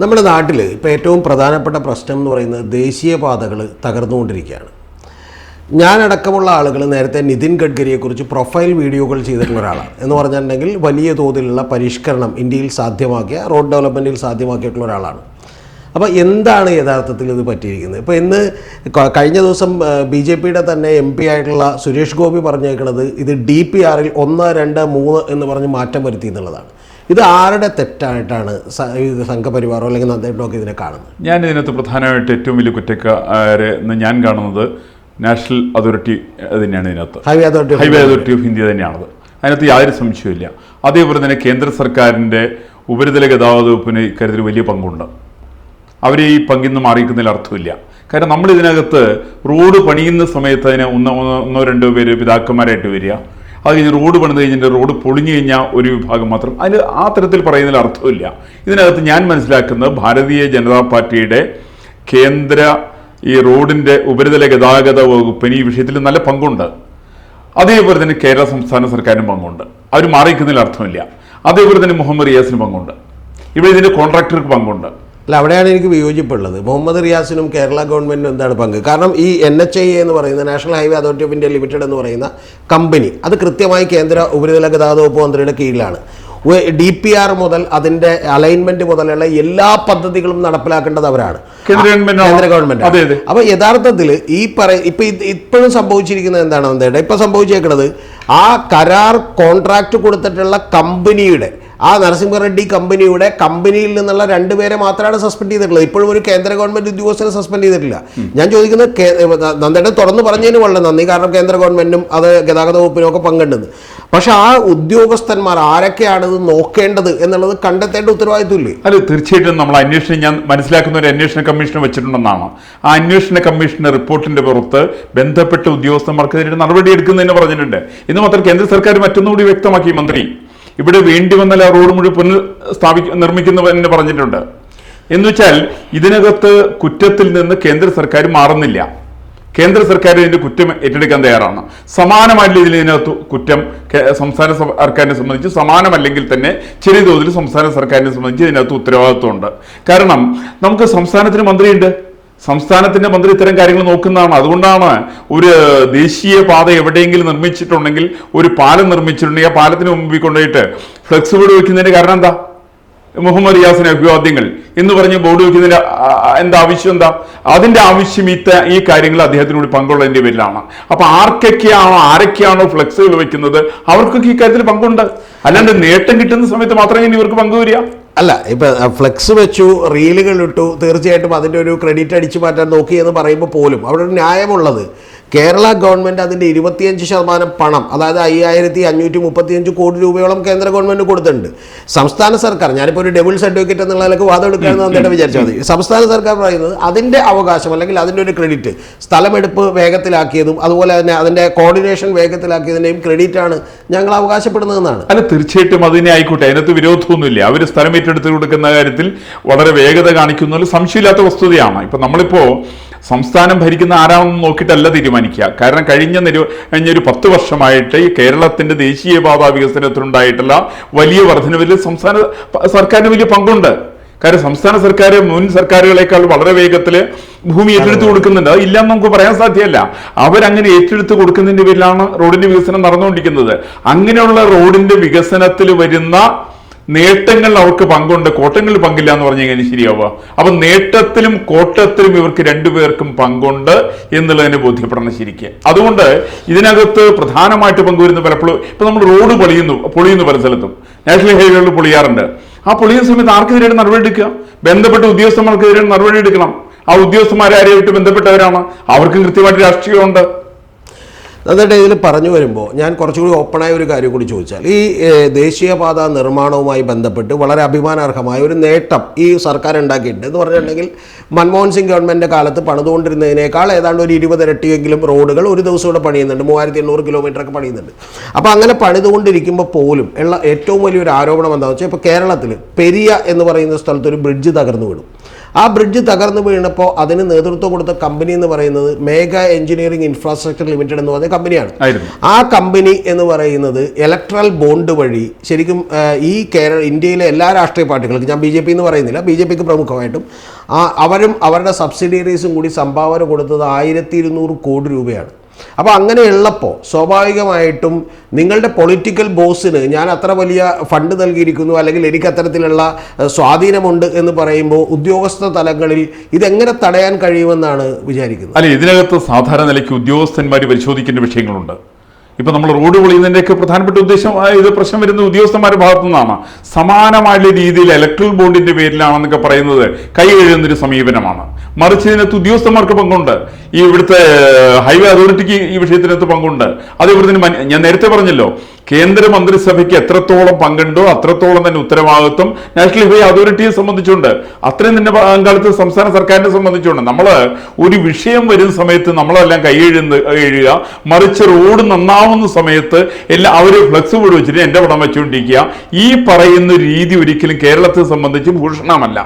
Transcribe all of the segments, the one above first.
നമ്മുടെ നാട്ടിൽ ഇപ്പോൾ ഏറ്റവും പ്രധാനപ്പെട്ട പ്രശ്നം എന്ന് പറയുന്നത് ദേശീയപാതകൾ തകർന്നുകൊണ്ടിരിക്കുകയാണ്. ഞാനടക്കമുള്ള ആളുകൾ നേരത്തെ നിതിൻ ഗഡ്കരിയെക്കുറിച്ച് പ്രൊഫൈൽ വീഡിയോകൾ ചെയ്തിട്ടുള്ള ഒരാളാണ്. എന്ന് പറഞ്ഞിട്ടുണ്ടെങ്കിൽ വലിയ തോതിലുള്ള പരിഷ്കരണം ഇന്ത്യയിൽ സാധ്യമാക്കിയ റോഡ് ഡെവലപ്മെന്റിൽ സാധ്യമാക്കിയിട്ടുള്ള ഒരാളാണ്. അപ്പോൾ എന്താണ് യഥാർത്ഥത്തിൽ ഇത് പറ്റിയിരിക്കുന്നത്? ഇപ്പോൾ ഇന്ന് കഴിഞ്ഞ ദിവസം ബി ജെ പിയുടെ തന്നെ എം പി ആയിട്ടുള്ള സുരേഷ് ഗോപി പറഞ്ഞേക്കുന്നത് ഇത് ഡി പി ആറിൽ ഒന്ന് രണ്ട് മൂന്ന് എന്ന് പറഞ്ഞ് മാറ്റം വരുത്തി എന്നുള്ളതാണ്. ഇത് ആരുടെ തെറ്റായിട്ടാണ് സംഘപരിവാറോ അല്ലെങ്കിൽ ഒക്കെ ഇതിനെ കാണുന്നത്? ഞാൻ ഇതിനകത്ത് പ്രധാനമായിട്ട് ഏറ്റവും വലിയ കുറ്റക്കാരെ എന്ന് ഞാൻ കാണുന്നത് നാഷണൽ അതോറിറ്റി തന്നെയാണ് ഇതിനകത്ത്. Highway authority highway authority of India തന്നെയാണത്. അതിനകത്ത് യാതൊരു സംശയമില്ല അതേപോലെ തന്നെ കേന്ദ്ര സർക്കാരിന്റെ ഉപരിതല ഗതാഗത വകുപ്പിന് ഇക്കാര്യത്തിൽ വലിയ പങ്കുണ്ട്. അവർ ഈ പങ്കിൽ നിന്ന് അർത്ഥമില്ല. കാരണം നമ്മൾ ഇതിനകത്ത് റോഡ് പണിയുന്ന സമയത്ത് അതിന് ഒന്നോ ഒന്നോ രണ്ടോ പേര് പിതാക്കന്മാരായിട്ട് വരിക. അത് കഴിഞ്ഞ് റോഡ് പണിത് കഴിഞ്ഞിട്ട് റോഡ് പൊളിഞ്ഞു കഴിഞ്ഞാൽ ഒരു വിഭാഗം മാത്രം. അതിൽ ആ തരത്തിൽ പറയുന്നതിൽ അർത്ഥമില്ല. ഇതിനകത്ത് ഞാൻ മനസ്സിലാക്കുന്നത് ഭാരതീയ ജനതാ പാർട്ടിയുടെ കേന്ദ്ര ഈ റോഡിന്റെ ഉപരിതല ഗതാഗത വകുപ്പിന് ഈ വിഷയത്തിൽ നല്ല പങ്കുണ്ട്. അതേപോലെ തന്നെ കേരള സംസ്ഥാന സർക്കാരിനും പങ്കുണ്ട്. അവർ മാറിക്കുന്നതിൽ അർത്ഥമില്ല. അതേപോലെ തന്നെ മുഹമ്മദ് റിയാസിന് പങ്കുണ്ട്. ഇവിടെ ഇതിന്റെ കോൺട്രാക്ടർക്ക് പങ്കുണ്ട്. അല്ല അവിടെയാണ് എനിക്ക് വിയോജിപ്പുള്ളത്. മുഹമ്മദ് റിയാസിനും കേരള ഗവൺമെന്റിനും എന്താണ് പങ്ക്? കാരണം ഈ എൻ എച്ച് ഐ എന്ന് പറയുന്ന national highway authority of India limited എന്ന് പറയുന്ന കമ്പനി അത് കൃത്യമായി കേന്ദ്ര ഉപരിതല ഗതാഗത വകുപ്പ് മന്ത്രിയുടെ കീഴിലാണ്. ഡി പി ആർ മുതൽ അതിന്റെ അലൈൻമെന്റ് മുതലുള്ള എല്ലാ പദ്ധതികളും നടപ്പിലാക്കേണ്ടത് അവരാണ്. കേന്ദ്ര ഗവൺമെന്റ് അപ്പൊ യഥാർത്ഥത്തിൽ ഈ പറ ഇപ്പൊ ഇപ്പോഴും സംഭവിച്ചിരിക്കുന്നത് എന്താണ് എന്താ ഇപ്പൊ സംഭവിച്ചേക്കുന്നത് ആ കരാർ കോൺട്രാക്ട് കൊടുത്തിട്ടുള്ള കമ്പനിയുടെ ആ നരസിംഹ റെഡ്ഡി കമ്പനിയുടെ കമ്പനിയിൽ നിന്നുള്ള രണ്ടുപേരെ മാത്രമാണ് സസ്പെൻഡ് ചെയ്തിട്ടുള്ളത്. ഇപ്പോഴും ഒരു കേന്ദ്ര ഗവൺമെന്റ് ഉദ്യോഗസ്ഥരെ സസ്പെൻഡ് ചെയ്തിട്ടില്ല. ഞാൻ ചോദിക്കുന്നത് നന്ദേട്ടൻ തുറന്നു പറഞ്ഞതിന് വളരെ നന്ദി. കാരണം കേന്ദ്ര ഗവൺമെന്റും അത് ഗതാഗത വകുപ്പിനും ഒക്കെ പങ്കെടുന്നത് പക്ഷെ ആ ഉദ്യോഗസ്ഥന്മാർ ആരൊക്കെയാണ് ഇത് നോക്കേണ്ടത് എന്നുള്ളത് കണ്ടെത്തേണ്ട ഉത്തരവാദിത്വമില്ലേ അല്ല തീർച്ചയായിട്ടും നമ്മൾ അന്വേഷണം ഞാൻ മനസ്സിലാക്കുന്ന ഒരു അന്വേഷണ കമ്മീഷൻ വെച്ചിട്ടുണ്ടെന്നാണ്. ആ അന്വേഷണ കമ്മീഷന്റെ റിപ്പോർട്ടിന്റെ പുറത്ത് ബന്ധപ്പെട്ട ഉദ്യോഗസ്ഥന്മാർക്കെതിരെ നടപടി എടുക്കുന്നതിന് പറഞ്ഞിട്ടുണ്ട്. ഇന്ന് മാത്രം കേന്ദ്ര സർക്കാർ മറ്റൊന്നുകൂടി വ്യക്തമാക്കി മന്ത്രി. ഇവിടെ വേണ്ടി വന്നാൽ ആ റോഡ് മുഴുവൻ പുനഃ സ്ഥാപിക്ക നിർമ്മിക്കുന്നവെന്ന് പറഞ്ഞിട്ടുണ്ട്. എന്ന് വെച്ചാൽ ഇതിനകത്ത് കുറ്റത്തിൽ നിന്ന് കേന്ദ്ര സർക്കാർ മാറുന്നില്ല. കേന്ദ്ര സർക്കാർ ഇതിന്റെ കുറ്റം ഏറ്റെടുക്കാൻ തയ്യാറാണ്. ഇതിൽ ഇതിനകത്ത് കുറ്റം സംസ്ഥാന സർക്കാരിനെ സംബന്ധിച്ച് സമാനമല്ലെങ്കിൽ തന്നെ ചെറിയ തോതിൽ സംസ്ഥാന സർക്കാരിനെ സംബന്ധിച്ച് ഇതിനകത്ത് ഉത്തരവാദിത്വമുണ്ട്. കാരണം നമുക്ക് സംസ്ഥാനത്തിന് മന്ത്രിയുണ്ട്. സംസ്ഥാനത്തിന്റെ മന്ത്രി ഇത്തരം കാര്യങ്ങൾ നോക്കുന്നതാണ്. അതുകൊണ്ടാണ് ഒരു ദേശീയ പാത എവിടെയെങ്കിലും നിർമ്മിച്ചിട്ടുണ്ടെങ്കിൽ ഒരു പാലം നിർമ്മിച്ചിട്ടുണ്ടെങ്കിൽ ആ പാലത്തിന് മുമ്പിൽ കൊണ്ടുപോയിട്ട് ഫ്ലെക്സ് ബോർഡ് വെക്കുന്നതിന്റെ കാരണം എന്താ? മുഹമ്മദ് റിയാസിന് അഭിവാദ്യങ്ങൾ എന്ന് പറഞ്ഞ് ബോർഡ് വെക്കുന്നതിന്റെ എന്താ ആവശ്യം എന്താ? അതിന്റെ ആവശ്യം ഈ ഈ കാര്യങ്ങൾ അദ്ദേഹത്തിനോട് പങ്കുള്ളതിന്റെ പേരിലാണ്. അപ്പൊ ആർക്കൊക്കെയാണോ ആരൊക്കെയാണോ ഫ്ലെക്സുകൾ വെക്കുന്നത് അവർക്കൊക്കെ ഈ കാര്യത്തിൽ പങ്കുണ്ട്. അല്ലാണ്ട് നേട്ടം കിട്ടുന്ന സമയത്ത് മാത്രമേ ഇനി ഇവർക്ക് പങ്കുവരിക അല്ല ഇപ്പൊ ഫ്ലെക്സ് വെച്ചു റീലുകൾ ഇട്ടു തീർച്ചയായിട്ടും അതിന്റെ ഒരു ക്രെഡിറ്റ് അടിച്ചു മാറ്റാൻ നോക്കി എന്ന് പറയുമ്പോൾ പോലും അവിടെ ഒരു ന്യായമുള്ളത്. കേരള ഗവൺമെന്റ് അതിന്റെ ഇരുപത്തിയഞ്ച് ശതമാനം പണം അതായത് അയ്യായിരത്തി അഞ്ഞൂറ്റി മുപ്പത്തിയഞ്ച് കോടി രൂപയോളം കേന്ദ്ര ഗവൺമെന്റ് കൊടുത്തിട്ടുണ്ട്. സംസ്ഥാന സർക്കാർ ഞാനിപ്പോൾ ഒരു ഡബിൾ അഡ്വക്കേറ്റ് എന്നുള്ള നിലയ്ക്ക് വാദം എടുക്കുകയാണെന്ന് നന്നായിട്ട് വിചാരിച്ചാൽ മതി. സംസ്ഥാന സർക്കാർ പറയുന്നത് അതിന്റെ അവകാശം അല്ലെങ്കിൽ അതിന്റെ ഒരു ക്രെഡിറ്റ് സ്ഥലമെടുപ്പ് വേഗത്തിലാക്കിയതും അതുപോലെ തന്നെ അതിന്റെ കോർഡിനേഷൻ വേഗത്തിലാക്കിയതിന്റെയും ക്രെഡിറ്റാണ് ആണ് ഞങ്ങൾ അവകാശപ്പെടുന്നതെന്നാണ്. അല്ല തീർച്ചയായിട്ടും അതിനെ ആയിക്കോട്ടെ. അതിനകത്ത് വിരോധമൊന്നുമില്ല. അവർ സ്ഥലം ഏറ്റെടുത്ത് കൊടുക്കുന്ന കാര്യത്തിൽ വളരെ വേഗത കാണിക്കുന്നതിൽ സംശയമില്ലാത്ത വസ്തുതയാണ്. ഇപ്പം നമ്മളിപ്പോ സംസ്ഥാനം ഭരിക്കുന്ന ആരാണെന്ന് നോക്കിയിട്ടല്ല തീരുമാനിക്കുക. കാരണം കഴിഞ്ഞ നിര കഴിഞ്ഞൊരു പത്ത് വർഷമായിട്ട് ഈ കേരളത്തിന്റെ ദേശീയപാത വികസനത്തിനുണ്ടായിട്ടുള്ള വലിയ വർധനവിൽ സംസ്ഥാന സർക്കാരിന് വലിയ പങ്കുണ്ട്. കാരണം സംസ്ഥാന സർക്കാർ മുൻ സർക്കാരുകളെക്കാൾ വളരെ വേഗത്തിൽ ഭൂമി ഏറ്റെടുത്ത് കൊടുക്കുന്നുണ്ട്. അത് ഇല്ലെന്ന് നമുക്ക് പറയാൻ സാധ്യമല്ല അവരങ്ങനെ ഏറ്റെടുത്ത് കൊടുക്കുന്നതിന്റെ പേരിലാണ് റോഡിന്റെ വികസനം നടന്നുകൊണ്ടിരിക്കുന്നത്. അങ്ങനെയുള്ള റോഡിന്റെ വികസനത്തിൽ വരുന്ന നേട്ടങ്ങൾ അവർക്ക് പങ്കുണ്ട് കോട്ടങ്ങളിൽ പങ്കില്ല എന്ന് പറഞ്ഞു കഴിഞ്ഞാൽ ശരിയാവുക. അപ്പൊ നേട്ടത്തിലും കോട്ടത്തിലും ഇവർക്ക് രണ്ടുപേർക്കും പങ്കുണ്ട് എന്നുള്ളതിനെ ബോധ്യപ്പെടണം ശരിക്കും. അതുകൊണ്ട് ഇതിനകത്ത് പ്രധാനമായിട്ട് പങ്കുവരുന്ന പലപ്പോഴും ഇപ്പൊ നമ്മൾ റോഡ് പൊളിയുന്നു പൊളിയുന്നു പല സ്ഥലത്തും. നാഷണൽ ഹൈവേകളിൽ പൊളിയാറുണ്ട്. ആ പൊളിയുന്ന സമയത്ത് ആർക്കെതിരെയാണ് നടപടി എടുക്കുക? ബന്ധപ്പെട്ട ഉദ്യോഗസ്ഥന്മാർക്കെതിരെ നടപടി എടുക്കണം. ആ ഉദ്യോഗസ്ഥന്മാരെ ആരെയായിട്ട് ബന്ധപ്പെട്ടവരാണ്? അവർക്കും കൃത്യമായിട്ട് രാഷ്ട്രീയമുണ്ട്. എന്നിട്ട് ഇതിൽ പറഞ്ഞു വരുമ്പോൾ ഞാൻ കുറച്ചുകൂടി ഓപ്പണായ ഒരു കാര്യം കൂടി ചോദിച്ചാൽ ഈ ദേശീയപാത നിർമ്മാണവുമായി ബന്ധപ്പെട്ട് വളരെ അഭിമാനാർഹമായ ഒരു നേട്ടം ഈ സർക്കാർ ഉണ്ടാക്കിയിട്ടുണ്ട്. എന്ന് പറഞ്ഞിട്ടുണ്ടെങ്കിൽ മൻമോഹൻ സിംഗ് ഗവൺമെന്റ് കാലത്ത് പണിതുകൊണ്ടിരുന്നതിനേക്കാൾ ഏതാണ്ട് ഒരു ഇരുപത് ഇരട്ടിയെങ്കിലും റോഡുകൾ ഒരു ദിവസം ഇവിടെ പണിയുന്നുണ്ട്. മൂവായിരത്തി എണ്ണൂറ് കിലോമീറ്റർ ഒക്കെ പണിയുന്നുണ്ട്. അപ്പോൾ അങ്ങനെ പണിതുകൊണ്ടിരിക്കുമ്പോൾ പോലും ഉള്ള ഏറ്റവും വലിയൊരു ആരോപണം എന്താണെന്ന് വെച്ചാൽ ഇപ്പോൾ കേരളത്തിൽ പെരിയ എന്ന് പറയുന്ന സ്ഥലത്ത് ഒരു ബ്രിഡ്ജ് തകർന്നു വീണു. ആ ബ്രിഡ്ജ് തകർന്നു വീണപ്പോൾ അതിന് നേതൃത്വം കൊടുത്ത കമ്പനി എന്ന് പറയുന്നത് മേഘ എഞ്ചിനീയറിംഗ് ഇൻഫ്രാസ്ട്രക്ചർ ലിമിറ്റഡ് എന്ന് പറഞ്ഞ കമ്പനിയാണ്. ആ കമ്പനി എന്ന് പറയുന്നത് ഇലക്ട്രൽ ബോണ്ട് വഴി ശരിക്കും ഈ കേരള ഇന്ത്യയിലെ എല്ലാ രാഷ്ട്രീയ പാർട്ടികൾക്കും ഞാൻ ബി ജെ പി എന്ന് പറയുന്നില്ല ബി ജെ പിക്ക് പ്രമുഖമായിട്ടും ആ അവരും അവരുടെ സബ്സിഡിയറീസും കൂടി സംഭാവന കൊടുത്തത് ആയിരത്തി ഇരുന്നൂറ് കോടി രൂപയാണ്. അപ്പോൾ അങ്ങനെ ഉള്ളപ്പോൾ സ്വാഭാവികമായിട്ടും നിങ്ങളുടെ പൊളിറ്റിക്കൽ ബോസിന് ഞാൻ അത്ര വലിയ ഫണ്ട് നൽകിയിരിക്കുന്നു അല്ലെങ്കിൽ എനിക്ക് അത്തരത്തിലുള്ള സ്വാധീനമുണ്ട് എന്ന് പറയുമ്പോൾ ഉദ്യോഗസ്ഥ തലങ്ങളിൽ ഇതെങ്ങനെ തടയാൻ കഴിയുമെന്നാണ് വിചാരിക്കുന്നത്? അല്ല ഇതിനകത്ത് സാധാരണ നിലയ്ക്ക് ഉദ്യോഗസ്ഥന്മാർ പരിശോധിക്കേണ്ട വിഷയങ്ങളുണ്ട്. ഇപ്പൊ നമ്മൾ റോഡ് പൊളിയുന്നതിന്റെയൊക്കെ പ്രധാനപ്പെട്ട ഉദ്ദേശം ഇത് പ്രശ്നം വരുന്ന ഉദ്യോഗസ്ഥന്മാരുടെ ഭാഗത്തു നിന്നാണ്. സമാനമായ രീതിയിൽ ഇലക്ട്രൽ ബോണ്ടിന്റെ പേരിലാണെന്നൊക്കെ പറയുന്നത് കൈ എഴുതുന്നൊരു സമീപനമാണ്. മറിച്ച് ഇതിനകത്ത് ഉദ്യോഗസ്ഥന്മാർക്ക് പങ്കുണ്ട്. ഈ ഇവിടുത്തെ ഹൈവേ അതോറിറ്റിക്ക് ഈ വിഷയത്തിനകത്ത് പങ്കുണ്ട്. അതേപോലെ ഇവിടുത്തെ ഞാൻ നേരത്തെ പറഞ്ഞല്ലോ കേന്ദ്ര മന്ത്രിസഭയ്ക്ക് എത്രത്തോളം പങ്കുണ്ടോ അത്രത്തോളം തന്നെ ഉത്തരവാദിത്വം നാഷണൽ ഹൈവേ അതോറിറ്റിയെ സംബന്ധിച്ചുണ്ട്. അത്രയും തന്നെ പങ്കാളിത്ത സംസ്ഥാന സർക്കാരിനെ സംബന്ധിച്ചുണ്ട്. നമ്മൾ ഒരു വിഷയം വരുന്ന സമയത്ത് നമ്മളെല്ലാം കൈ എഴുതുക മറിച്ച് റോഡ് നന്നാവുന്ന സമയത്ത് എല്ലാം അവർ ഫ്ലെക്സ് ബോർഡ് വെച്ചിട്ട് എന്റെ പടം വെച്ചുകൊണ്ടിരിക്കുക ഈ പറയുന്ന രീതി ഒരിക്കലും കേരളത്തെ സംബന്ധിച്ച് ഭൂഷണമല്ല.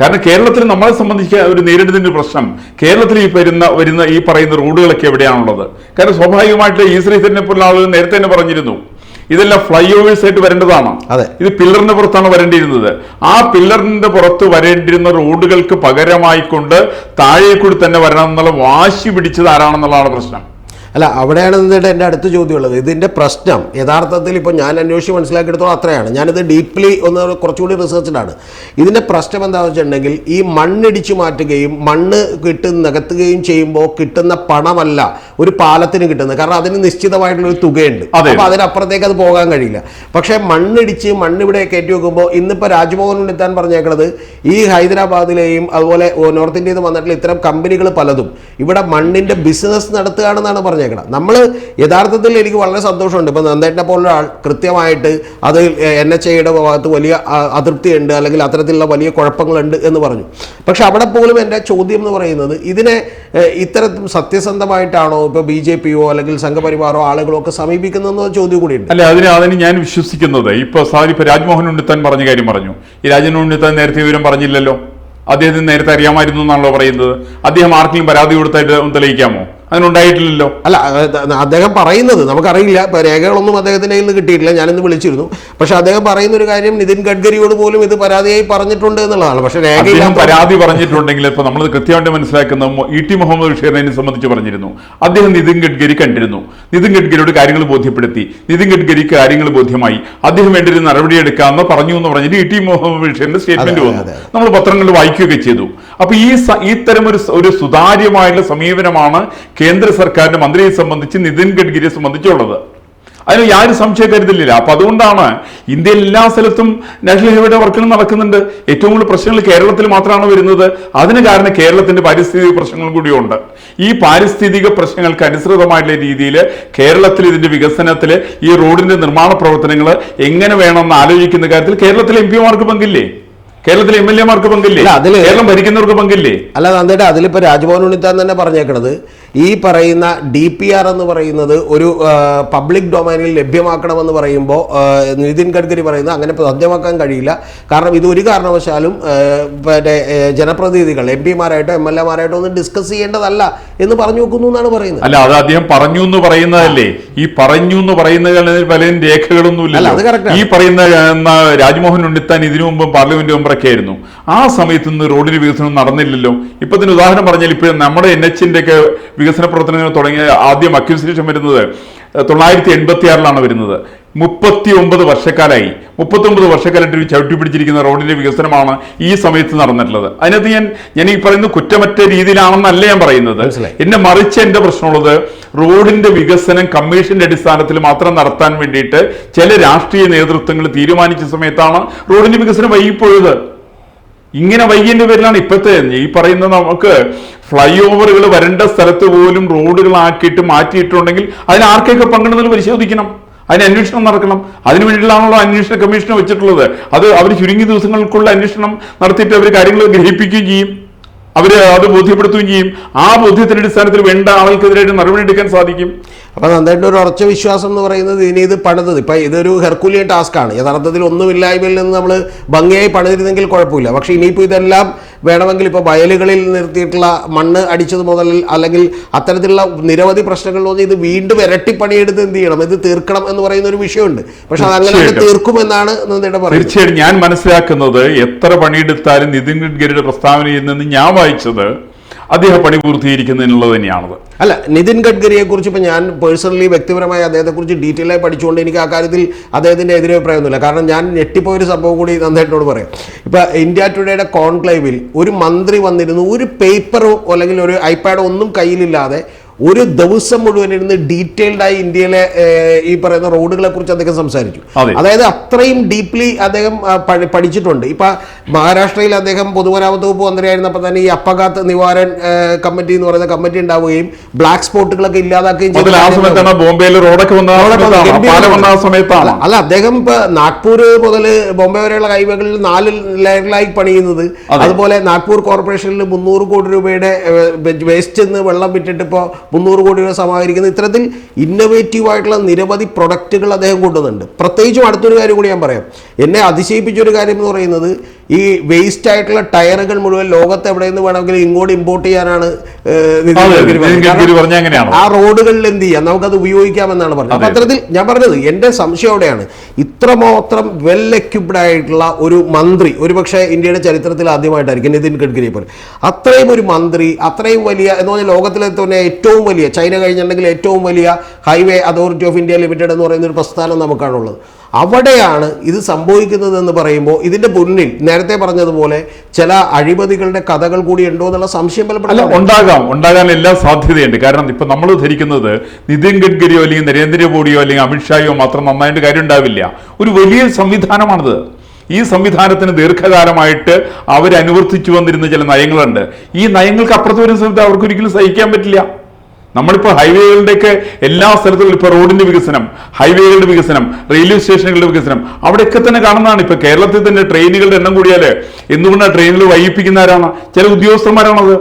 കാരണം കേരളത്തിൽ നമ്മളെ സംബന്ധിച്ച് ഒരു നേരിടുന്നതിന്റെ പ്രശ്നം. കേരളത്തിൽ ഈ വരുന്ന വരുന്ന ഈ പറയുന്ന റോഡുകളൊക്കെ എവിടെയാണുള്ളത്? കാരണം സ്വാഭാവികമായിട്ട് ഈ ശ്രീധരനെ പോലുള്ള ആളുകൾ നേരത്തെ തന്നെ പറഞ്ഞിരുന്നു. ഇതെല്ലാം ഫ്ലൈ ഓവേഴ്സ് ആയിട്ട് വരേണ്ടതാണ്. ഇത് പില്ലറിന്റെ പുറത്താണ് വരേണ്ടിയിരുന്നത്. ആ പില്ലറിന്റെ പുറത്ത് വരേണ്ടിരുന്ന റോഡുകൾക്ക് പകരമായിക്കൊണ്ട് താഴെ കൂടി തന്നെ വരണം എന്നുള്ള വാശി പിടിച്ചത് ആരാണെന്നുള്ളതാണ് പ്രശ്നം. അല്ല അവിടെയാണ് എന്നിട്ട് എന്റെ അടുത്ത ചോദ്യമുള്ളത്. ഇതിന്റെ പ്രശ്നം യഥാർത്ഥത്തിൽ ഇപ്പോൾ ഞാൻ അന്വേഷിച്ച് മനസ്സിലാക്കിയെടുത്തോളം അത്രയാണ്. ഞാനിത് ഡീപ്ലി ഒന്ന് കുറച്ചുകൂടി റിസർച്ചിലാണ് ഇതിന്റെ പ്രശ്നം എന്താണെന്ന് വെച്ചിട്ടുണ്ടെങ്കിൽ ഈ മണ്ണിടിച്ചു മാറ്റുകയും മണ്ണ് കിട്ടുന്ന നികത്തുകയും ചെയ്യുമ്പോൾ കിട്ടുന്ന പണമല്ല ഒരു പാലത്തിന് കിട്ടുന്നത്. കാരണം അതിന് നിശ്ചിതമായിട്ടുള്ളൊരു തുകയുണ്ട്. അപ്പോൾ അതിനപ്പുറത്തേക്ക് അത് പോകാൻ കഴിയില്ല. പക്ഷേ മണ്ണിടിച്ച് മണ്ണ് ഇവിടെ കയറ്റി വെക്കുമ്പോൾ ഇന്നിപ്പോൾ രാജ്മോഹൻ ഉണ്ണിത്താൻ പറഞ്ഞേക്കുന്നത് ഈ ഹൈദരാബാദിലെയും അതുപോലെ നോർത്ത് ഇന്ത്യയിൽ നിന്ന് വന്നിട്ടുള്ള ഇത്തരം കമ്പനികൾ പലതും ഇവിടെ മണ്ണിന്റെ ബിസിനസ് നടത്തുകയാണെന്നാണ് പറഞ്ഞേക്കണം. നമ്മൾ യഥാർത്ഥത്തിൽ എനിക്ക് വളരെ സന്തോഷമുണ്ട്. ഇപ്പം നന്ദേട്ടനെ പോലുള്ള ആൾ കൃത്യമായിട്ട് അത് എൻ എച്ച് ഐയുടെ ഭാഗത്ത് വലിയ അതൃപ്തിയുണ്ട് അല്ലെങ്കിൽ അത്തരത്തിലുള്ള വലിയ കുഴപ്പങ്ങളുണ്ട് എന്ന് പറഞ്ഞു. പക്ഷെ അവിടെ പോലും എന്റെ ചോദ്യം എന്ന് പറയുന്നത് ഇതിനെ ഇത്തരത്തിൽ സത്യസന്ധമായിട്ടാണോ ഇപ്പോൾ ബി ജെ പിയോ അല്ലെങ്കിൽ സംഘപരിവാറോ ആളുകളോ ഒക്കെ സമീപിക്കുന്നതെന്നോ ചോദ്യം കൂടിയുണ്ട് അല്ല അതിന് അതിന് ഞാൻ വിശ്വസിക്കുന്നത്. ഇപ്പൊ സാരി രാജ്മോഹൻ ഉണ്ണിത്താൻ പറഞ്ഞ കാര്യം പറഞ്ഞു. ഈ രാജൻ ഉണ്ണിത്താൻ നേരത്തെ വിവരം പറഞ്ഞില്ലല്ലോ. അദ്ദേഹത്തിന് നേരത്തെ അറിയാമായിരുന്നു എന്നാണല്ലോ പറയുന്നത്. അദ്ദേഹം ആർക്കെങ്കിലും പരാതി കൊടുത്തായിട്ട് തെളിയിക്കാമോ? അങ്ങനെ ഉണ്ടായിട്ടില്ലല്ലോ അല്ല അദ്ദേഹം പറയുന്നത് നമുക്കറിയില്ല രേഖകളൊന്നും അദ്ദേഹത്തിന്റെ കയ്യിൽ നിന്ന് കിട്ടിയിട്ടില്ല ഞാനിന്ന് വിളിച്ചിരുന്നു. പക്ഷെ അദ്ദേഹം പറയുന്ന ഒരു കാര്യം നിതിൻ ഗഡ്കരിയോട് പോലും ഇത് പരാതിയായി പറഞ്ഞിട്ടുണ്ട് എന്നുള്ളതാണ്. പക്ഷെ രേഖ പരാതി പറഞ്ഞിട്ടുണ്ടെങ്കിൽ ഇപ്പൊ നമ്മൾ കൃത്യമായിട്ട് മനസ്സിലാക്കുന്ന ഇ ടി മുഹമ്മദ് ബഷീറിനെ സംബന്ധിച്ച് പറഞ്ഞിരുന്നു. അദ്ദേഹം നിതിൻ ഗഡ്കരി കണ്ടിരുന്നു. നിതിൻ ഗഡ്കരിയോട് കാര്യങ്ങൾ ബോധ്യപ്പെടുത്തി. നിതിൻ ഗഡ്കരിക്ക് കാര്യങ്ങൾ ബോധ്യമായി. അദ്ദേഹം വേണ്ടി ഒരു നടപടി എടുക്കാമെന്ന് പറഞ്ഞു എന്ന് പറഞ്ഞിട്ട് ഇ ടി മുഹമ്മദ് ബഷീറിന്റെ സ്റ്റേറ്റ്മെന്റ് വന്നു. നമ്മൾ പത്രങ്ങളിൽ വായിക്കുകയൊക്കെ ചെയ്തു. അപ്പൊ ഈ ഇത്തരം ഒരു ഒരു സുതാര്യമായുള്ള സമീപനമാണ് കേന്ദ്ര സർക്കാരിന്റെ മന്ത്രിയെ സംബന്ധിച്ച് നിതിൻ ഗഡ്കരിയെ സംബന്ധിച്ചുള്ളത്. അതിന് യാതൊരു സംശയ കരുതലില്ല. അപ്പൊ അതുകൊണ്ടാണ് ഇന്ത്യയിൽ എല്ലാ സ്ഥലത്തും നാഷണൽ ഹൈവേയുടെ വർക്കുകൾ നടക്കുന്നുണ്ട്. ഏറ്റവും കൂടുതൽ പ്രശ്നങ്ങൾ കേരളത്തിൽ മാത്രമാണ് വരുന്നത്. അതിന് കാരണം കേരളത്തിന്റെ പാരിസ്ഥിതിക പ്രശ്നങ്ങളും കൂടിയുണ്ട്. ഈ പാരിസ്ഥിതിക പ്രശ്നങ്ങൾക്ക് അനുസൃതമായിട്ടുള്ള രീതിയിൽ കേരളത്തിൽ ഇതിന്റെ വികസനത്തിൽ ഈ റോഡിന്റെ നിർമ്മാണ പ്രവർത്തനങ്ങൾ എങ്ങനെ വേണമെന്ന് ആലോചിക്കുന്ന കാര്യത്തിൽ കേരളത്തിലെ എം പിമാർക്ക് പങ്കില്ലേ? കേരളത്തിലെ എം എൽ എമാർക്ക് പങ്കില്ലേ? അതിൽ കേരളം ഭരിക്കുന്നവർക്ക് പങ്കില്ലേ? അല്ല നന്ദേട്ട അതിലിപ്പോൾ രാജ്ഭവൻ ഉണ്ണിത്താൻ തന്നെ പറഞ്ഞേക്കണത്. ഈ പറയുന്ന ഡി പി ആർ എന്ന് പറയുന്നത് ഒരു പബ്ലിക് ഡൊമൈനിൽ ലഭ്യമാക്കണമെന്ന് പറയുമ്പോൾ നിതിൻ ഗഡ്കരി പറയുന്നത് അങ്ങനെ സാധ്യമാക്കാൻ കഴിയില്ല. കാരണം ഇത് ഒരു കാരണവശാലും മറ്റേ ജനപ്രതിനിധികൾ എം പിമാരായിട്ടോ എം എൽ എമാരായിട്ടോ ഒന്നും ഡിസ്കസ് ചെയ്യേണ്ടതല്ല എന്ന് പറഞ്ഞു വെക്കുന്നു എന്നാണ് പറയുന്നത്. അല്ല അത് അദ്ദേഹം പറഞ്ഞു എന്ന് പറയുന്നതല്ലേ? ഈ പറഞ്ഞു എന്ന് പറയുന്നതിൽ പലരും രേഖകളൊന്നും അല്ല, അത് കറക്റ്റ് ആണ്. ഈ പറയുന്ന രാജ്മോഹൻ ഉണ്ണിത്താൻ ഇതിനു മുമ്പ് പാർലമെന്റ് മെമ്പറൊക്കെ ആയിരുന്നു. ആ സമയത്ത് നിന്ന് റോഡിന് വികസനം നടന്നില്ലല്ലോ. ഇപ്പൊ ഇതിന് ഉദാഹരണം പറഞ്ഞാൽ ഇപ്പൊ നമ്മുടെ എൻ എച്ചിന്റെ ഒക്കെ വികസന പ്രവർത്തനങ്ങൾ തുടങ്ങിയ ആദ്യം അക്യൂസിനേഷൻ വരുന്നത് തൊള്ളായിരത്തി എൺപത്തി ആറിലാണ് വരുന്നത്. മുപ്പത്തി ഒമ്പത് വർഷക്കാലായി. മുപ്പത്തി ഒമ്പത് വർഷക്കാലായിട്ട് ചവിട്ടി പിടിച്ചിരിക്കുന്ന റോഡിന്റെ വികസനമാണ് ഈ സമയത്ത് നടന്നിട്ടുള്ളത്. അതിനകത്ത് ഞാൻ ഞാൻ ഈ പറയുന്ന കുറ്റമറ്റ രീതിയിലാണെന്നല്ല ഞാൻ പറയുന്നത്. എന്നെ മറിച്ച് എന്റെ പ്രശ്നമുള്ളത് റോഡിന്റെ വികസനം കമ്മീഷന്റെ അടിസ്ഥാനത്തിൽ മാത്രം നടത്താൻ വേണ്ടിയിട്ട് ചില രാഷ്ട്രീയ നേതൃത്വങ്ങൾ തീരുമാനിച്ച സമയത്താണ് റോഡിന്റെ വികസനം വൈകിപ്പോയത്. ഇങ്ങനെ വൈകിന്റെ പേരിലാണ് ഇപ്പോഴത്തെ ഈ പറയുന്ന നമുക്ക് ഫ്ലൈ ഓവറുകൾ വരേണ്ട സ്ഥലത്ത് പോലും റോഡുകളാക്കിയിട്ട് മാറ്റിയിട്ടുണ്ടെങ്കിൽ അതിന് ആർക്കൊക്കെ പങ്കിടുന്നത് പരിശോധിക്കണം? അതിന് അന്വേഷണം നടക്കണം. അതിനു വേണ്ടിയിട്ടാണല്ലോ അന്വേഷണ കമ്മീഷൻ വെച്ചിട്ടുള്ളത്. അത് അവർ ചുരുങ്ങിയ ദിവസങ്ങൾക്കുള്ള അന്വേഷണം നടത്തിയിട്ട് അവർ കാര്യങ്ങൾ ഗ്രഹിപ്പിക്കുകയും ചെയ്യും. അവർ അത് ബോധ്യപ്പെടുത്തുകയും ചെയ്യും. ആ ബോധ്യത്തിന്റെ അടിസ്ഥാനത്തിൽ വേണ്ട ആൾക്കെതിരായിട്ട് നടപടി എടുക്കാൻ സാധിക്കും. അപ്പൊ നന്നായിട്ട് ഒരു ഉറച്ച വിശ്വാസം എന്ന് പറയുന്നത് ഇനി ഇത് പണിതത്. ഇപ്പൊ ഇതൊരു ഹെർക്കുലിയൻ ടാസ്ക് ആണ്. യഥാർത്ഥത്തിൽ ഒന്നുമില്ലായ്മയിൽ നിന്ന് നമ്മൾ ഭംഗിയായി പണിതിരുന്നെങ്കിൽ കുഴപ്പമില്ല. പക്ഷെ ഇനിയിപ്പോൾ ഇതെല്ലാം വേണമെങ്കിൽ ഇപ്പോൾ വയലുകളിൽ നിർത്തിയിട്ടുള്ള മണ്ണ് അടിച്ചത് മുതൽ അല്ലെങ്കിൽ അത്തരത്തിലുള്ള നിരവധി പ്രശ്നങ്ങൾ തോന്നി ഇത് വീണ്ടും ഇരട്ടി പണിയെടുത്ത് എന്ത് ചെയ്യണം? ഇത് തീർക്കണം എന്ന് പറയുന്ന ഒരു വിഷയമുണ്ട്. പക്ഷെ അത് അങ്ങനെ തീർച്ചയായിട്ടും. തീർക്കുമെന്നാണ് നന്ദിയുടെ പറയുന്നത്. തീർച്ചയായും ഞാൻ മനസ്സിലാക്കുന്നത് എത്ര പണിയെടുത്താലും നിതിൻ ഗഡ്കരിയുടെ പ്രസ്താവനയിൽ നിന്ന് ഞാൻ വായിച്ചത് അദ്ദേഹം പണി പൂർത്തീകരിക്കുന്നതിനുള്ളത് തന്നെയാണത്. അല്ല നിതിൻ ഗഡ്കരിയെ കുറിച്ച് ഇപ്പം ഞാൻ പേഴ്സണലി വ്യക്തിപരമായി അദ്ദേഹത്തെക്കുറിച്ച് ഡീറ്റെയിൽ ആയി പഠിച്ചുകൊണ്ട് എനിക്ക് ആ കാര്യത്തിൽ അദ്ദേഹത്തിന്റെ എതിരഭിപ്രായമൊന്നുമില്ല കാരണം ഞാൻ ഞെട്ടിപ്പോയൊരു സംഭവം കൂടി നന്നായിട്ടോട് പറയാം. ഇപ്പം ഇന്ത്യ ടുഡേയുടെ കോൺക്ലേവിൽ ഒരു മന്ത്രി വന്നിരുന്നു. ഒരു പേപ്പറോ അല്ലെങ്കിൽ ഒരു ഐപാഡോ ഒന്നും കയ്യിലില്ലാതെ ഒരു ദിവസം മുഴുവൻ ഇരുന്ന് ഡീറ്റെയിൽഡ് ആയി ഇന്ത്യയിലെ ഈ പറയുന്ന റോഡുകളെ കുറിച്ച് അദ്ദേഹം സംസാരിച്ചു. അതായത് അത്രയും ഡീപ്ലി അദ്ദേഹം പഠിച്ചിട്ടുണ്ട്. ഇപ്പൊ മഹാരാഷ്ട്രയിൽ അദ്ദേഹം പൊതുമരാമത്ത് വകുപ്പ് മന്ത്രിയായിരുന്നപ്പോൾ തന്നെ ഈ അപ്പകാത്ത് നിവാരൺ കമ്മിറ്റി എന്ന് പറയുന്ന കമ്മിറ്റി ഉണ്ടാവുകയും ബ്ലാക്ക് സ്പോട്ടുകളൊക്കെ ഇല്ലാതാക്കുകയും ചെയ്തു അല്ല, അദ്ദേഹം ഇപ്പൊ നാഗ്പൂർ മുതൽ ബോംബെ വരെയുള്ള ഹൈവേകളിൽ നാല് ലെയറിലായി പണിയുന്നത്. അതെ. അതുപോലെ നാഗ്പൂർ കോർപ്പറേഷനിൽ മുന്നൂറ് കോടി രൂപയുടെ വേസ്റ്റ് നിന്ന് വെള്ളം വിറ്റിട്ട് ഇപ്പോൾ മുന്നൂറ് കോടി രൂപ സമാഹരിക്കുന്ന ഇത്തരത്തിൽ ഇന്നോവേറ്റീവ് ആയിട്ടുള്ള നിരവധി പ്രൊഡക്റ്റുകൾ അദ്ദേഹം കൊണ്ടുവന്നുണ്ട് പ്രത്യേകിച്ചും അടുത്തൊരു കാര്യം കൂടി ഞാൻ പറയാം. എന്നെ അതിശയിപ്പിച്ചൊരു കാര്യം എന്ന് പറയുന്നത് ഈ വേസ്റ്റ് ആയിട്ടുള്ള ടയറുകൾ മുഴുവൻ ലോകത്ത് എവിടെ നിന്ന് വേണമെങ്കിലും ഇങ്ങോട്ട് ഇമ്പോർട്ട് ചെയ്യാനാണ്. ആ റോഡുകളിൽ എന്ത് ചെയ്യാം? നമുക്കത് ഉപയോഗിക്കാമെന്നാണ് പറഞ്ഞത്. അപ്പൊ അതെ. അത്തരത്തിൽ ഞാൻ പറഞ്ഞത് എന്റെ സംശയം അവിടെയാണ്. ഇത്രമാത്രം വെൽ എക്യുപ്ഡ് ആയിട്ടുള്ള ഒരു മന്ത്രി ഒരുപക്ഷെ ഇന്ത്യയുടെ ചരിത്രത്തിൽ ആദ്യമായിട്ടായിരിക്കും നിതിൻ ഗഡ്കരിയെ പോലെ. അത്രയും ഒരു മന്ത്രി അത്രയും വലിയ എന്ന് പറഞ്ഞാൽ ലോകത്തിലെ തന്നെ ഏറ്റവും വലിയ ചൈന കഴിഞ്ഞിട്ടുണ്ടെങ്കിൽ ഏറ്റവും വലിയ highway authority of India limited എന്ന് പറയുന്ന ഒരു പ്രസ്ഥാനം നമുക്കാണുള്ളത്. അവിടെയാണ് ഇത് സംഭവിക്കുന്നതെന്ന് പറയുമ്പോൾ ഇതിന്റെ മുന്നിൽ നേരത്തെ പറഞ്ഞതുപോലെ ചില അഴിമതികളുടെ കഥകൾ കൂടി ഉണ്ടോ എന്നുള്ള സംശയം പലപ്പോഴും ഉണ്ടാകാം. ഉണ്ടാകാൻ എല്ലാ സാധ്യതയുണ്ട്. കാരണം ഇപ്പൊ നമ്മൾ ധരിക്കുന്നത് നിതിൻ ഗഡ്കരിയോ അല്ലെങ്കിൽ നരേന്ദ്രമോദിയോ അല്ലെങ്കിൽ അമിത്ഷായോ മാത്രം നന്നായിട്ട് കാര്യം ഉണ്ടാവില്ല ഒരു വലിയ സംവിധാനമാണിത്. ഈ സംവിധാനത്തിന് ദീർഘകാലമായിട്ട് അവരനുവർത്തിച്ചു വന്നിരുന്ന ചില നയങ്ങളുണ്ട്. ഈ നയങ്ങൾക്ക് അപ്പുറത്ത് വരുന്ന സമയത്ത് അവർക്കൊരിക്കലും സഹിക്കാൻ പറ്റില്ല. നമ്മളിപ്പോൾ ഹൈവേകളുടെയൊക്കെ എല്ലാ സ്ഥലത്തും ഇപ്പോൾ റോഡിന്റെ വികസനം ഹൈവേകളുടെ വികസനം റെയിൽവേ സ്റ്റേഷനുകളുടെ വികസനം അവിടെയൊക്കെ തന്നെ കാണുന്നതാണ്. ഇപ്പൊ കേരളത്തിൽ തന്നെ ട്രെയിനുകളുടെ എണ്ണം കൂടിയാൽ എന്തുകൊണ്ടാണ് ട്രെയിനുകൾ വൈകിപ്പിക്കുന്നവരാണ് ചില ഉദ്യോഗസ്ഥന്മാരാണത്.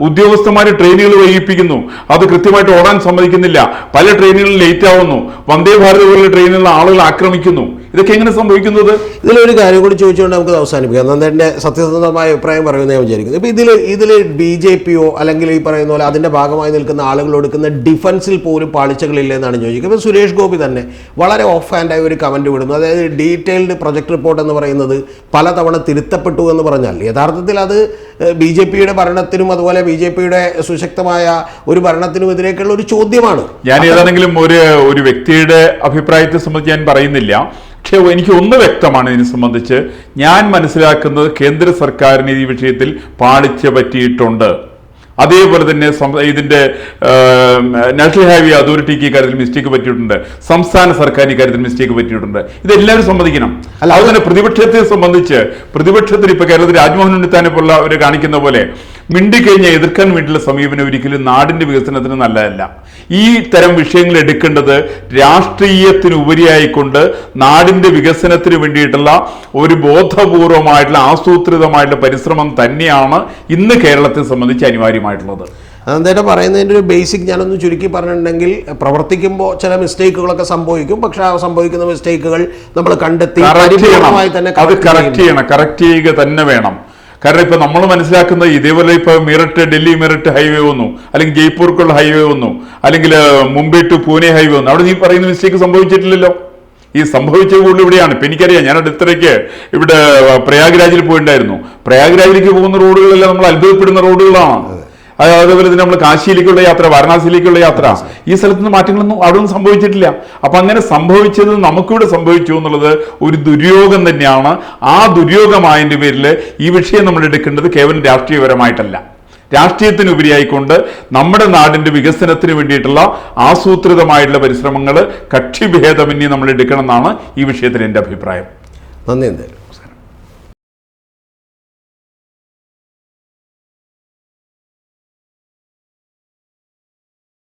ഉദ്യോഗസ്ഥന്മാർ ട്രെയിനുകൾ വൈകിപ്പിക്കുന്നു. അത് കൃത്യമായിട്ട് ഓടാൻ സമ്മതിക്കുന്നില്ല. പല ട്രെയിനുകളും ലേറ്റ് ആവുന്നു. വന്ദേ ഭാരത് പോലുള്ള ട്രെയിനുകളിൽ ആളുകൾ ആക്രമിക്കുന്നു. ഇതൊക്കെ എങ്ങനെ സംഭവിക്കുന്നത്? ഇതിലൊരു കാര്യം കൂടി ചോദിച്ചുകൊണ്ട് നമുക്ക് അവസാനിപ്പിക്കാം. നന്ദേന്റെ സത്യസന്ധമായ അഭിപ്രായം പറയുമെന്ന് ഞാൻ വിചാരിക്കുന്നു. ഇപ്പോൾ ഇതിൽ ഇതിൽ ബി ജെ പിയോ അല്ലെങ്കിൽ ഈ പറയുന്ന പോലെ അതിന്റെ ഭാഗമായി നിൽക്കുന്ന ആളുകൾ എടുക്കുന്ന ഡിഫൻസിൽ പോലും പാളിച്ചകളില്ല എന്നാണ് ചോദിക്കുന്നത്. ഇപ്പോൾ സുരേഷ് ഗോപി തന്നെ വളരെ ഓഫ് ഹാൻഡായി ഒരു കമന്റ് വിടുന്നു. അതായത് ഡീറ്റെയിൽഡ് പ്രൊജക്ട് റിപ്പോർട്ട് എന്ന് പറയുന്നത് പലതവണ തിരുത്തപ്പെട്ടു എന്ന് പറഞ്ഞാൽ യഥാർത്ഥത്തിൽ അത് ബി ജെ പിയുടെ ഭരണത്തിനും അതുപോലെ ബി ജെ പിയുടെ സുശക്തമായ ഒരു ഭരണത്തിനും എതിരേക്കുള്ള ഒരു ചോദ്യമാണ്. ഞാൻ ഏതാണെങ്കിലും ഒരു ഒരു വ്യക്തിയുടെ അഭിപ്രായത്തെ സംബന്ധിച്ച് ഞാൻ പറയുന്നില്ല. പക്ഷേ എനിക്ക് ഒന്ന് വ്യക്തമാണ് ഇതിനെ സംബന്ധിച്ച്. ഞാൻ മനസ്സിലാക്കുന്നത് കേന്ദ്ര സർക്കാരിന് ഈ വിഷയത്തിൽ പാളിച്ച പറ്റിയിട്ടുണ്ട്. അതേപോലെ തന്നെ ഇതിന്റെ നാഷണൽ ഹൈവേ അതോറിറ്റിക്ക് ഇക്കാര്യത്തിൽ മിസ്റ്റേക്ക് പറ്റിയിട്ടുണ്ട്. സംസ്ഥാന സർക്കാരിന് ഇക്കാര്യത്തിൽ മിസ്റ്റേക്ക് പറ്റിയിട്ടുണ്ട്. ഇതെല്ലാവരും സമ്മതിക്കണം. അല്ല, അതുപോലെ തന്നെ പ്രതിപക്ഷത്തെ സംബന്ധിച്ച് പ്രതിപക്ഷത്തിന് ഇപ്പൊ കേരളത്തിൽ രാജ്മോഹൻ ഉണ്ണിത്താനെ പോലുള്ള അവർ കാണിക്കുന്ന പോലെ മിണ്ടിക്കഴിഞ്ഞാൽ എതിർക്കാൻ വേണ്ടിയുള്ള സമീപനം ഒരിക്കലും നാടിന്റെ വികസനത്തിന് നല്ലതല്ല. ഈ തരം വിഷയങ്ങൾ എടുക്കേണ്ടത് രാഷ്ട്രീയത്തിന് ഉപരിയായിക്കൊണ്ട് നാടിന്റെ വികസനത്തിന് വേണ്ടിയിട്ടുള്ള ഒരു ബോധപൂർവമായിട്ടുള്ള ആസൂത്രിതമായിട്ടുള്ള പരിശ്രമം തന്നെയാണ് ഇന്ന് കേരളത്തെ സംബന്ധിച്ച് അനിവാര്യമായിട്ടുള്ളത്. അതെന്താ പറയുന്നതിന്റെ ഒരു ബേസിക് ഞാനൊന്ന് ചുരുക്കി പറഞ്ഞിട്ടുണ്ടെങ്കിൽ പ്രവർത്തിക്കുമ്പോൾ ചില മിസ്റ്റേക്കുകളൊക്കെ സംഭവിക്കും. പക്ഷെ ആ സംഭവിക്കുന്ന മിസ്റ്റേക്കുകൾ നമ്മൾ കണ്ടെത്തി തന്നെ അത് കറക്റ്റ് ചെയ്യണം. കറക്റ്റ് ചെയ്യുക തന്നെ വേണം. കാരണം ഇപ്പൊ നമ്മൾ മനസ്സിലാക്കുന്നത് ഇതേപോലെ ഇപ്പൊ മീററ്റ് ഡൽഹി മീററ്റ് ഹൈവേ വന്നു അല്ലെങ്കിൽ ജയ്പൂർക്കുള്ള ഹൈവേ വന്നു അല്ലെങ്കിൽ മുംബൈ ടു പൂനെ ഹൈവേ വന്നു. അവിടെ നീ പറയുന്ന മിസ്റ്റേക്ക് സംഭവിച്ചിട്ടില്ലല്ലോ? ഈ സംഭവിച്ച കൂടുതൽ ഇവിടെയാണ്. ഇപ്പൊ എനിക്കറിയാം ഞാൻ അടുത്തിടയ്ക്ക് ഇവിടെ പ്രയാഗ്രാജിൽ പോയിണ്ടായിരുന്നു. പ്രയാഗ്രാജിലേക്ക് പോകുന്ന റോഡുകളെല്ലാം നമ്മൾ അത്ഭുതപ്പെടുന്ന റോഡുകളാണ്. അതേപോലെ തന്നെ നമ്മൾ കാശിയിലേക്കുള്ള യാത്ര വാരണാസിയിലേക്കുള്ള യാത്ര. ഈ സ്ഥലത്ത് നിന്ന് മാറ്റങ്ങളൊന്നും അവിടെ ഒന്നും സംഭവിച്ചിട്ടില്ല. അപ്പൊ അങ്ങനെ സംഭവിച്ചത് നമുക്കിവിടെ സംഭവിച്ചു എന്നുള്ളത് ഒരു ദുര്യോഗം തന്നെയാണ്. ആ ദുര്യോഗമായതിന്റെ പേരിൽ ഈ വിഷയം നമ്മൾ എടുക്കേണ്ടത് കേവലം രാഷ്ട്രീയപരമായിട്ടല്ല. രാഷ്ട്രീയത്തിനുപരിയായിക്കൊണ്ട് നമ്മുടെ നാടിന്റെ വികസനത്തിന് വേണ്ടിയിട്ടുള്ള ആസൂത്രിതമായിട്ടുള്ള പരിശ്രമങ്ങൾ കക്ഷിഭേദമന്യേ നമ്മൾ എടുക്കണം എന്നാണ് ഈ വിഷയത്തിൽ എന്റെ അഭിപ്രായം. നന്ദി എന്തായാലും.